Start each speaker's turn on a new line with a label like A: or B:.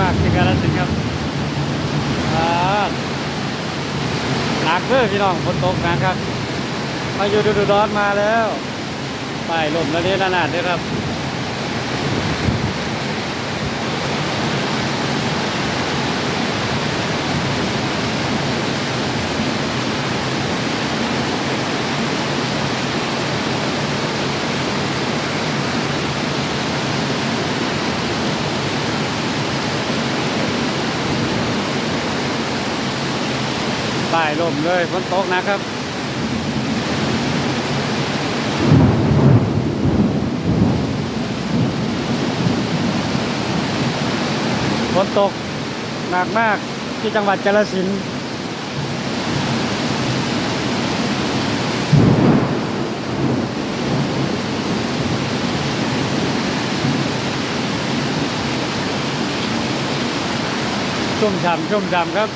A: มากที่กาลสินครับอ่าหนักเลยพี่น้องฝนตกหนักครับ มาอยู่ดูดูร้อนมาแล้วป้ายลมระเนระนาดเลยครับ ป้ายลมเลยฝนตกนะครับฝนตกหนักมากที่จังหวัดกาฬสินธุ์ชุ่มฉ่ำชุ่มฉ่ำครับ